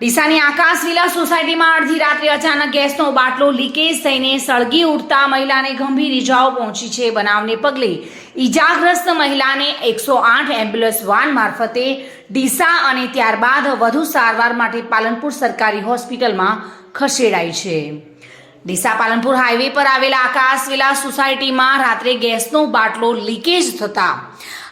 ડીસાની આકાશ villa સોસાયટીમાં અડધી રાત્રે અચાનક ગેસનો બાટલો લીકેજ થઈને સળગી ઉઠતા મહિલાને ગંભીર ઈજાઓ પહોંચી છે બનાવને પગલે. ઈજાગ્રસ્ત મહિલાને એકસો આઠ એમ્બ્યુલન્સ વાન મારફતે ડીસા અને ત્યારબાદ વધુ સારવાર માટે પાલનપુર સરકારી હોસ્પિટલમાં ખસેડાઈ છે. ડીસા પાલનપુર હાઈવે પર આવેલા આકાશ વિલા સોસાયટીમાં રાત્રે ગેસનો બાટલો લીકેજ થતા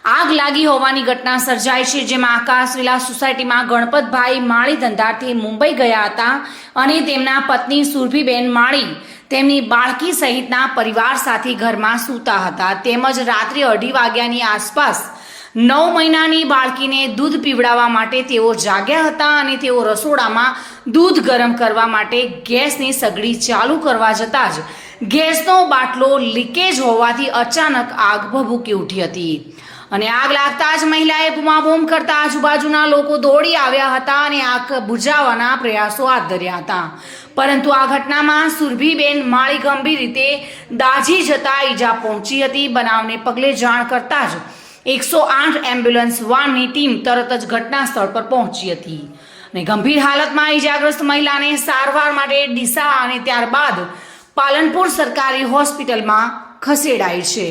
આગ લાગી હોવાની ઘટના સર્જાઈ છે, જેમાં આકાશ વિલા સોસાયટીમાં ગણપતભાઈ માળી ધંધાથી મુંબઈ ગયા હતા અને તેમના પત્ની સુરભીબેન માળી તેમની બાળકી સહિતના પરિવાર સાથે ઘરમાં સૂતા હતા. તેમજ રાત્રે અઢી વાગ્યાની આસપાસ નવ મહિનાની બાળકીને દૂધ પીવડાવવા માટે તેઓ જાગ્યા હતા અને તેઓ રસોડામાં દૂધ ગરમ કરવા માટે ગેસની સગડી ચાલુ કરવા જતાં જ ગેસનો બાટલો લીકેજ હોવાથી અચાનક આગ ભભૂકી ઉઠી હતી. અને આગ લાગતા જ મહિલાએ બૂમાબૂમ કરતા આજુબાજુના લોકો દોડી આવ્યા હતા અને આગ બુઝાવવાના પ્રયાસો હાથ ધર્યા હતા. પરંતુ આ ઘટનામાં સુરભીબેન માળી ગંભીર રીતે દાઝી જતા ઈજા પહોંચી હતી. બનાવને પગલે જાણ કરતા જ એકસો આઠ એમ્બ્યુલન્સ વાનની ટીમ તરત જ ઘટના સ્થળ પર પહોંચી હતી. અને ગંભીર હાલતમાં ઈજાગ્રસ્ત મહિલાને સારવાર માટે ડીસા અને ત્યારબાદ પાલનપુર સરકારી હોસ્પિટલમાં ખસેડાઈ છે.